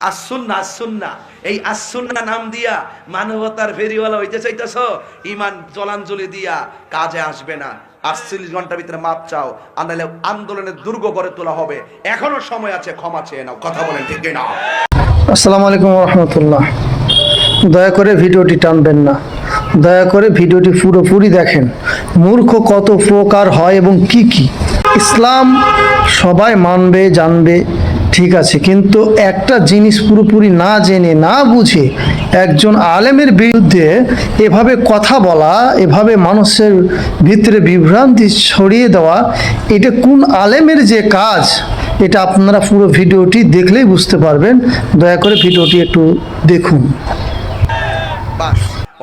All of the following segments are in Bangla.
আসুন্না আসুন্না এই আসুন্না নাম দিয়া মানবতার ফেরিওয়ালা হইতে চাইতেছ ইমান জলাঞ্জলি দিয়া কাজে আসবে না। আটচল্লিশ ঘণ্টার ভিতরে মাপ চাও আন্দোলনের দুর্গ গড়ে তোলা হবে। এখনও সময় আছে, ক্ষমা চেয়ে নাও। কথা বলেন, ঠিক না আসসালামু আলাইকুম রহমতুল্লাহ। দয়া করে ভিডিওটি টানবেন না। দয়া করে ভিডিওটি পুরোপুরি দেখেন। মূর্খ কত প্রকার হয় এবং কি কি? ইসলাম সবাই মানবে, জানবে। ঠিক আছে, কিন্তু একটা জিনিস পুরোপুরি না জেনে, না বুঝে একজন আলেমের বিরুদ্ধে এভাবে কথা বলা, এভাবে মানুষের ভিতরে বিভ্রান্তি ছড়িয়ে দেওয়া, এটা কোন আলেমের যে কাজ? এটা আপনারা পুরো ভিডিওটি দেখলেই বুঝতে পারবেন। দয়া করে ভিডিওটি একটু দেখুন।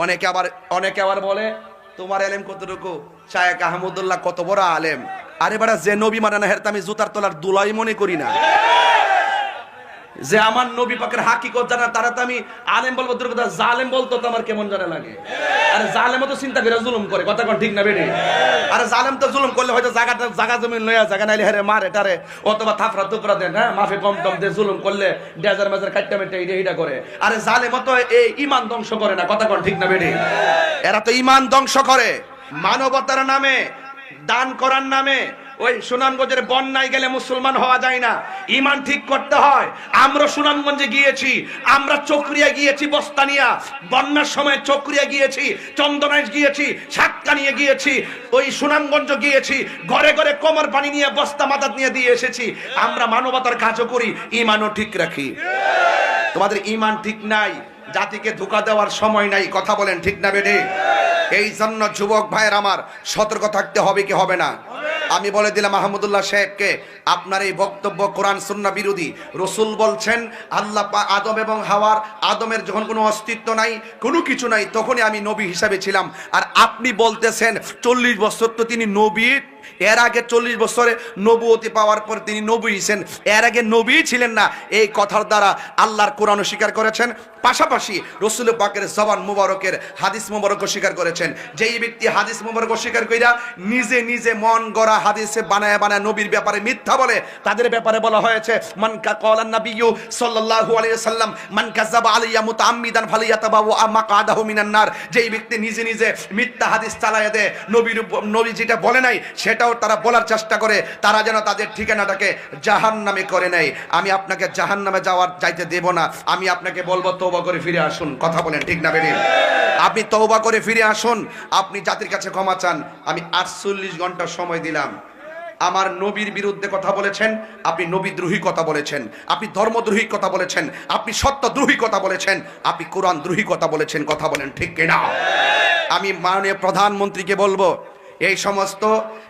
অনেকে আবার অনেকে আবার বলে, তোমার আলেম কতটুকু? শায়েক আহমদুল্লাহ কত বড় আলেম? আরে বাড়া যে নবী না হেরতে আমি জুতার তোলার দুলাই মনে করি না। যে আমার নবী পাকের হাকিকত জানা তারা তো আমি আলেম বলব দূর কথা জালেম বলতো তো আমার কেমন জানা লাগে? আরে জালেম তো চিন্তা করে জুলুম করে কথা কোন ঠিক না বেড়ে? আরে জালেম তো জুলুম করলে হয়তো জায়গাটা জায়গা জমি লয়া জায়গা নাইলে হেরে মারে টারে অথবা থাফরা টুকরা দেন হ্যাঁ? মাফে কম টম দিয়ে জুলুম করলে ডেজার মেজার কাটটা মেটে এইটা এইটা করে। আরে জালেম তো এই ইমান ধ্বংস করে না কথা কোন ঠিক না বেড়ে? এরা তো ইমান ধ্বংস করে মানবতার নামে দান করার নামে ওই সুনামগঞ্জের বন্যায় গেলে মুসলমান হওয়া যায় না। ইমান ঠিক করতে হয়। আমরা সুনামগঞ্জে গিয়েছি। আমরা চক্রিয়া গিয়েছি, বস্তানিয়া। বন্যার সময় চক্রিয়া গিয়েছি, চন্দনাইশ গিয়েছি সাতকানিয়ে গিয়েছি। ওই সুনামগঞ্জ গিয়েছি। ঘরে ঘরে কোমর পানি নিয়ে, বস্তা মাথাত নিয়ে দিয়ে এসেছি। আমরা মানবতার কাজও করি ইমানও ঠিক রাখি। তোমাদের ইমান ঠিক নাই, জাতিকে ধোকা দেওয়ার সময় নাই, কথা বলেন ঠিক না বেডে এই জন্য যুবক ভাইয়ের আমার সতর্ক থাকতে হবে কি হবে না? আমি বলে দিলাম মাহমুদুল্লাহ সাহেবকে, আপনার এই বক্তব্য কোরআন সুন্না বিরোধী। রসুল বলছেন, আল্লাহ আদম এবং হাওয়ার, আদমের যখন কোনো অস্তিত্ব নাই, কোনো কিছু নাই, তখনই আমি নবী হিসাবে ছিলাম। আর আপনি বলতেছেন, চল্লিশ বছর তো তিনি নবী এর আগে চল্লিশ বছরে নবুয়তি পাওয়ার পর তিনি নবী ছিলেন। এর আগে নবী ছিলেন না। এই কথার দ্বারা আল্লাহর কোরআন স্বীকার করেছেন। পাশাপাশি রসুল পাকের জবান মুবারকের হাদিস মুবারক স্বীকার করেছেন। যেই ব্যক্তি হাদিস মুবারক স্বীকার কইরা নিজে নিজে মন গড়া হাদিসে বানায় বানায় নবীর ব্যাপারে মিথ্যা বলে, তাদের ব্যাপারে বলা হয়েছে মানকা কলান নাবিয়্যু সাল্লাল্লাহু আলাইহি সাল্লাম মান কাযাবা আলাইয়া মুতাআম্মিদান ফালিয়াতাবাউ মাকাদাহু মিনান নার। যেই ব্যক্তি নিজে নিজে মিথ্যা হাদিস চালায় দেয়, নবীর নবী যেটা বলে নাই সেটাও তারা বলার চেষ্টা করে, তারা যেন তাদের ঠিকানাটাকে জাহান নামে করে নেয়। আমি আপনাকে জাহান নামে যাওয়ার যাইতে দেব না। আমি আপনাকে বলব তৌবা করে ফিরে আসুন। কথা বলেন, ঠিক না বেরিয়ে আপনি তৌবা করে ফিরে আসুন। আপনি জাতির কাছে ক্ষমা চান। আমি আটচল্লিশ ঘণ্টা সময় দিলাম। আমার নবীর বিরুদ্ধে কথা বলেছেন, আপনি নবীদ্রোহী কথা বলেছেন, আপনি ধর্মদ্রোহী কথা বলেছেন, আপনি সত্যদ্রোহী কথা বলেছেন, আপনি কোরআন দ্রোহী কথা বলেছেন, কথা বলেন ঠিক কিনা? আমি মাননীয় প্রধানমন্ত্রীকে বলব, এই সমস্ত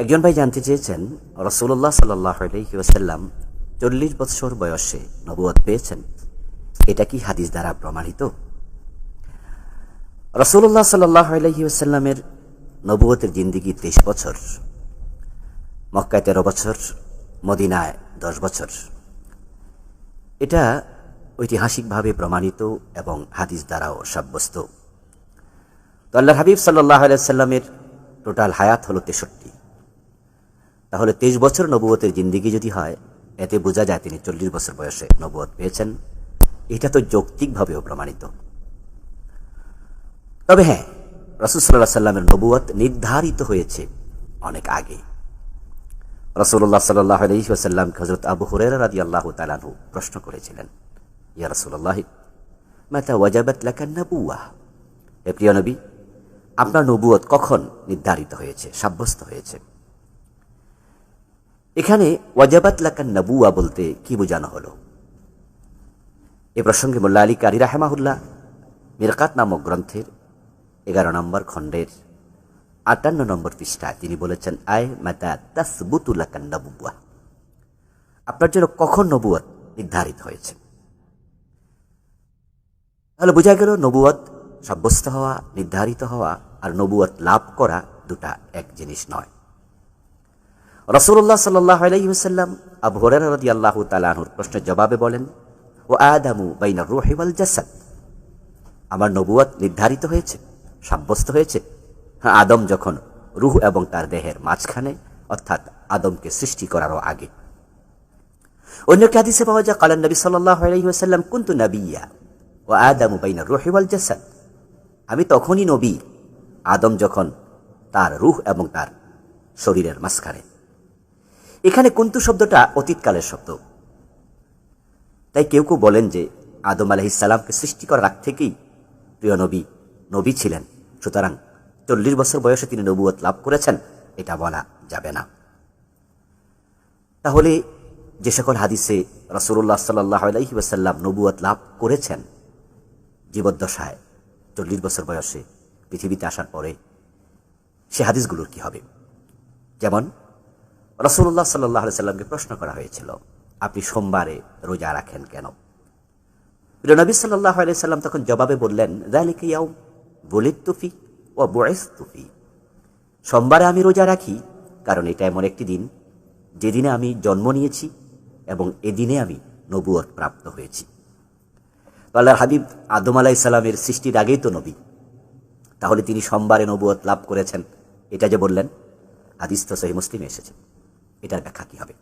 একজন ভাই জানতে চেয়েছেন রসুল্লাহ সাল্লাহ চল্লিশ বৎসর বয়সে নবুয়ত পেয়েছেন। এটা কি হাদিস দ্বারা প্রমাণিত? রসুল্লাহ সাল্লাহ নবুয়তের জিন্দিগি তেইশ বছর, মক্কায় তেরো বছর, মদিনায় দশ বছর। এটা ঐতিহাসিকভাবে প্রমাণিত এবং হাদিস দ্বারাও সাব্যস্ত। তো আল্লাহ হাবিব সাল্লাহ সাল্লামের টোটাল হায়াত হলো তেষট্টি। তাহলে তেইশ বছর নবুয়তের জিন্দিগি যদি হয়, এতে বোঝা যায় তিনি চল্লিশ বছর বয়সে নবুয়ত পেয়েছেন। এটা তো যৌক্তিকভাবেও প্রমাণিত। তবে হ্যাঁ রসুল সাল্লাহ সাল্লামের নবুয়ত নির্ধারিত হয়েছে অনেক আগে। রসুল্লাহ সাল্লাহ আলহিহাসাল্লাম হজরত আবু হুরের রাদি আল্লাহ তালানহু প্রশ্ন করেছিলেন, ইয়া রসুল্লাহ মাতা ওয়াজাবাত হে প্রিয় নবী, আপনার নবুয়ত কখন নির্ধারিত হয়েছে, সাব্যস্ত হয়েছে? এখানে ওয়াজাবাত লাকান নবুয়া বলতে কি বোঝানো হলো? এ প্রসঙ্গে মোল্লা আলী কারি রাহেমাহুল্লাহ মিরকাত নামক গ্রন্থের এগারো নম্বর খণ্ডের আটান্ন নম্বর পৃষ্ঠায় তিনি বলেছেন, আয় মাতা তাসবুতুল্লাকান নবুয়া। আপনার জন্য কখন নবুয়ত নির্ধারিত হয়েছে? তাহলে বোঝা গেল নবুয়ত সাব্যস্ত হওয়া, নির্ধারিত হওয়া আর নবুয়ত লাভ করা দুটা এক জিনিস নয়। রসুল্লাহ সাল্লাহ আলাইসাল্লাম আবু হরের রদি আল্লাহ তালাহুর প্রশ্নের জবাবে বলেন, ও আদামু বাইনা রোহিওয়াল জাসাদ। আমার নবুয়ত নির্ধারিত হয়েছে, সাব্যস্ত হয়েছে। হ্যাঁ আদম যখন রুহ এবং তার দেহের মাঝখানে, অর্থাৎ আদমকে সৃষ্টি করারও আগে। অন্য হাদিসে পাওয়া যায়, কালান নবী সাল্লাহ আলাইসাল্লাম কুন্তু নবিয়া? ও আদামু বাইনা রোহিওয়াল জাসাদ। আমি তখনই নবী। আদম যখন তার রুহ এবং তার শরীরের মাঝখানে এখানে কুন্তু শব্দটা অতীতকালের শব্দ। তাই কেউ কেউ বলেন যে আদম আলহিসাল্লামকে সৃষ্টি করার আগ থেকেই প্রিয় নবী নবী ছিলেন। সুতরাং চল্লিশ বছর বয়সে তিনি নবুয়ত লাভ করেছেন, এটা বলা যাবে না। তাহলে যে সকল হাদিসে রসুল্লাহ সাল্লাহ ওয়াসাল্লাম নবুয়ত লাভ করেছেন, জীবদ্দশায় চল্লিশ বছর বয়সে পৃথিবীতে আসার পরে সে হাদিসগুলোর কি হবে? যেমন রসুল্লাহ সাল্লাহ সাল্লামকে প্রশ্ন করা হয়েছিল, আপনি সোমবারে রোজা রাখেন কেন? নবী সাল্লাহ সাল্লাম তখন জবাবে বললেন দালিকে ইয়াও বলিত তুফি ও বয়েস তুফি সোমবারে আমি রোজা রাখি, কারণ এটা এমন একটি দিন যেদিনে আমি জন্ম নিয়েছি এবং এদিনে আমি নবুয়ত প্রাপ্ত হয়েছি। আল্লাহর হাবিব আদম আলাইসাল্লামের সৃষ্টির আগেই তো নবী। তাহলে তিনি সোমবারে নবুয়ত লাভ করেছেন, এটা যে বললেন, হাদিস তো সহি মুসলিমে এসেছে। এটার ব্যাখ্যা কি হবে?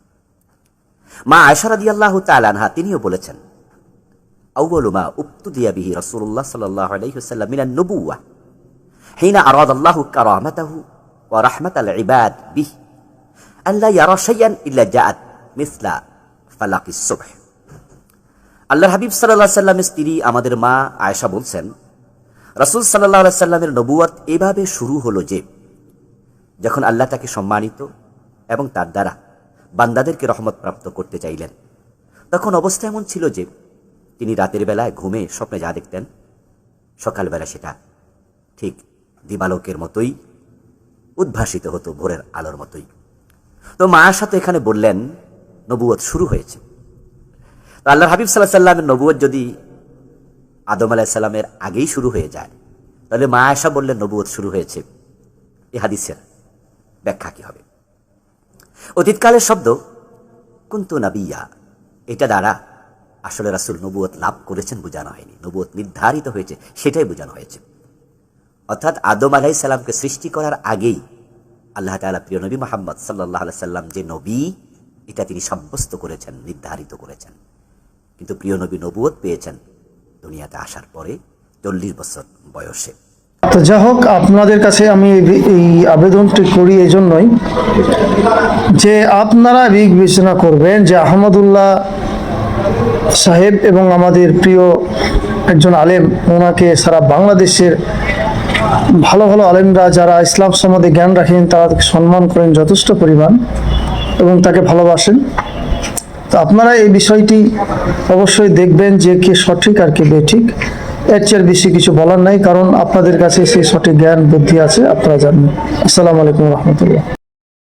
মা আয়সারাদি আল্লাহ তালানহা তিনিও বলেছেন আউ্বলু মা উক্তুদিয়া বিহি রাসূলুল্লাহ সাল্লাল্লাহু আলাইহি ওয়াসাল্লাম মিনান নবুওয়া, হিনা আরাদ আল্লাহু রাহমাতাল ইবাদ বিহি মিসলা আল্লাহর হাবিব আলাইহি সাল্লামের স্ত্রী আমাদের মা আয়েশা বলছেন, রাসূল আলাইহি সাল্লামের নবুয়ত এভাবে শুরু হলো যে, যখন আল্লাহ তাকে সম্মানিত এবং তার দ্বারা বান্দাদেরকে রহমত প্রাপ্ত করতে চাইলেন। তখন অবস্থা এমন ছিল যে তিনি রাতের বেলায় ঘুমে স্বপ্নে যা দেখতেন, সকালবেলা সেটা ঠিক দিবালোকের মতোই উদ্ভাসিত হতো ভোরের আলোর মতোই। তো মায়ের সাথে এখানে বললেন নবুয়ত শুরু হয়েছে। তো আল্লাহ হাবিব সাল্লাহ সাল্লামের নবুয়ত যদি আদম আলাহিসাল্লামের আগেই শুরু হয়ে যায়, তাহলে মা আয়সা বললেন নবুয়ত শুরু হয়েছে। এ হাদিসের ব্যাখ্যা কি হবে? অতীতকালের শব্দ, কুন্তু নাবিয়া। এটা দ্বারা আসলে রাসুল নবুয়ত লাভ করেছেন বোঝানো হয়নি। নবুয়ত নির্ধারিত হয়েছে, সেটাই বোঝানো হয়েছে। অর্থাৎ আদম আলাহি সাল্লামকে সৃষ্টি করার আগেই আল্লাহ তালা প্রিয় নবী মোহাম্মদ সাল্লাহ সাল্লাম যে নবী, এটা তিনি সাব্যস্ত করেছেন, নির্ধারিত করেছেন। কিন্তু প্রিয় নবী নবুয়ত পেয়েছেন দুনিয়াতে আসার পরে চল্লিশ বছর বয়সে। তো যা হোক, আপনাদের কাছে আমি এই- আবেদনটি করি এই জন্যই যে আপনারা বিগ বিবেচনা করবেন যে আহমদুল্লাহ সাহেব এবং আমাদের প্রিয় একজন আলেম, ওনাকে সারা বাংলাদেশের ভালো ভালো আলেমরা যারা ইসলাম সম্বন্ধে জ্ঞান রাখেন, তারা সম্মান করেন যথেষ্ট পরিমাণ এবং তাকে ভালোবাসেন। তো আপনারা এই বিষয়টি অবশ্যই দেখবেন যে কে সঠিক আর কে বেঠিক। এর চেয়ে বেশি কিছু বলার নাই, কারণ আপনাদের কাছে সেই সঠিক জ্ঞান, বুদ্ধি আছে, আপনারা জানেন। আসসালামু আলাইকুম রহমতুল্লাহ।